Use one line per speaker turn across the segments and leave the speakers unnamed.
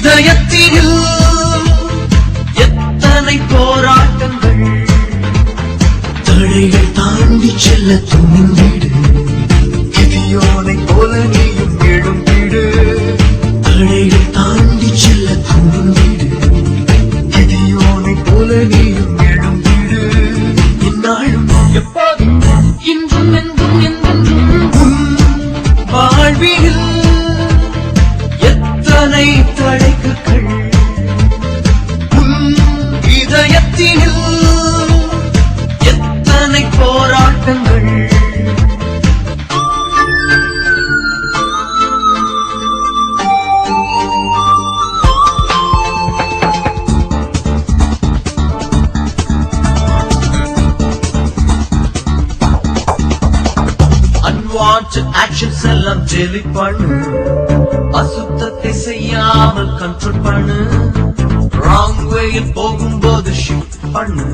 இதயத்தில் எத்தனை போராட்டங்கள்? தடைகள் தாண்டி செல்ல துணிந்திடு. எதியோனை போல நீயும் எழும்பிடு. தடைகள் மற்ற ஆக்ஷன்ஸ் எல்லாம் டெலிட் பண்ணு. அசுத்தத்தை செய்யாமல் கண்ட்ரோல் பண்ணு. ராங் வேயில் போகும்போது ஷிஃப்ட் பண்ணு.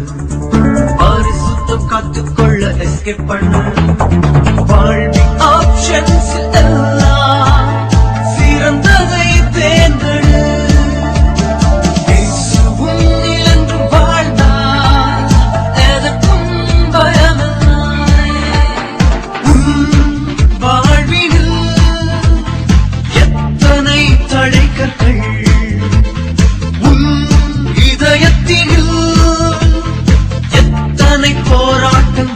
பரிசுத்தம் காத்துக்கொள்ள எஸ்கேப் பண்ணு. வாழ்வி ஆப்ஷன்ஸ் எத்தனை போராட்டம்.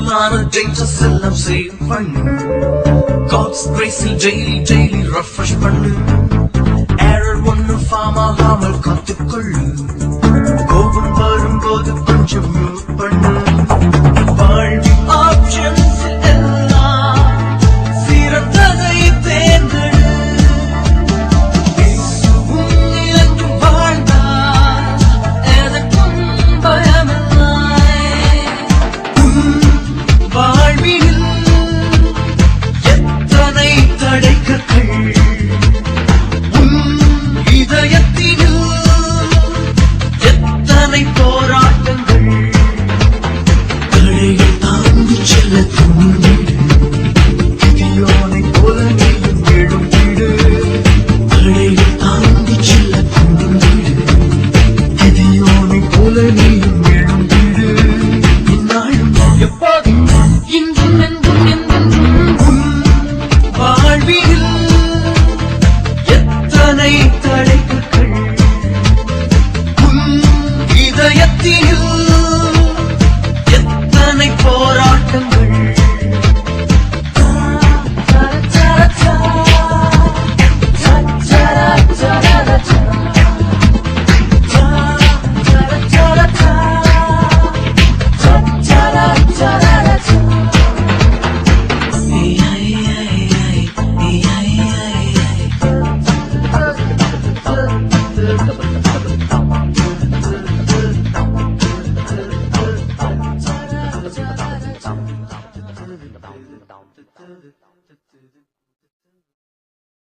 பொன்னானற்ற செல்லம் சேவ் பண்ணு காட்ஸ் கிரேஸில் டெய்லி டெய்லி ரெஃப்ரெஷ் பண்ணு. ஏரர் ஒன்று ஃபார்ம் ஆகாமல் காத்துக்கொள்ளு.